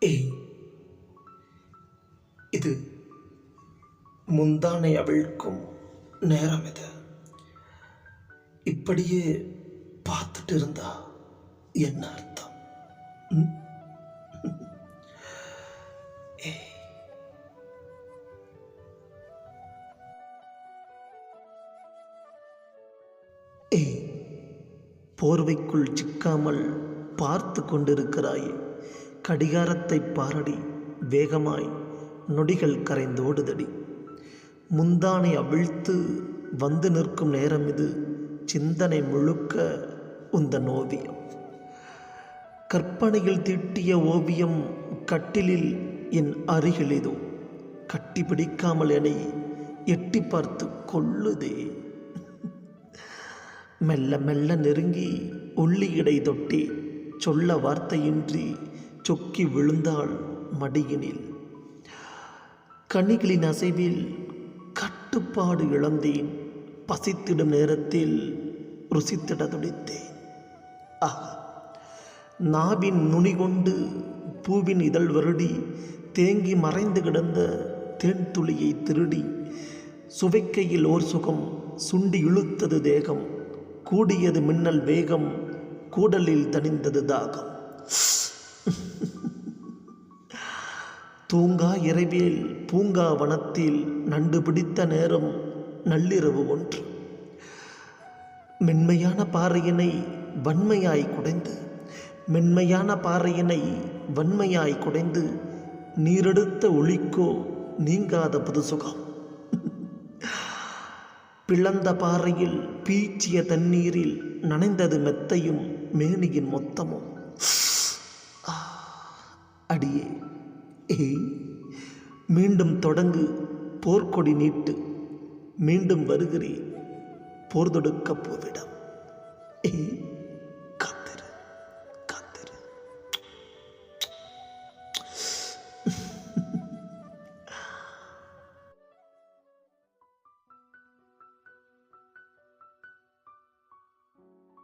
ஏய் இது முந்தானை அவிழ்க்கும் நேரம் இது. இப்படியே பார்த்துட்டு இருந்தா என்ன அர்த்தம்? ம்? ஏய். போர்வைக்குள் சிக்காமல் பார்த்து கொண்டிருக்கிறாயே. கடிகாரத்தை பாரடி வேகமாய் நொடிகள் கரைந்தோடுதடி முந்தானை அவிழ்த்து வந்து நிற்கும் நேரம் இது சிந்தனை முழுக்க உந்தன் ஓவியம். கற்பனையில் தீட்டிய ஓவியம் கட்டிலில் என் அருகில் இதோ கட்டி பிடிக்காமல் என்னை எட்டி பார்த்து கொள்ளுதே. மெல்ல மெல்ல நெருங்கி உள்ளியடை தொட்டி சொல்ல வார்த்தையின்றி சொக்கி விழுந்தாள் மடியினில். கனிகளின் அசைவில் கட்டுப்பாடு இழந்தேன். பசித்திடும் நேரத்தில் ருசித்திட துடித்தேன். ஆஹா நாவின் நுனி கொண்டு பூவின் இதழ் வருடி தேங்கி மறைந்து கிடந்த தேன் துளியை திருடி சுவைக்கையில் ஓர் சுகம் சுண்டி இழுத்தது தேகம் கூடியது மின்னல் வேகம் கூடலில் தணிந்தது தாகம். தூங்கா இரவில் பூங்கா வனத்தில் நண்டு பிடித்த நேரம் நள்ளிரவு ஒன்று. மென்மையான பாறையினை வன்மையாய் குடைந்து மென்மையான பாறையினை வன்மையாய் குடைந்து நீரெடுத்த ஒளிக்கோ நீங்காத புது சுகம் பிளந்த பாறையில் பீச்சிய தண்ணீரில் நனைந்தது மெத்தையும் மேனியின் மொத்தமும். அடியே. மீண்டும் தொடங்கு போர்க்கொடி நீட்டு. மீண்டும் வருகிறேன் போர் தொடுக்க போவிடம். ஏய்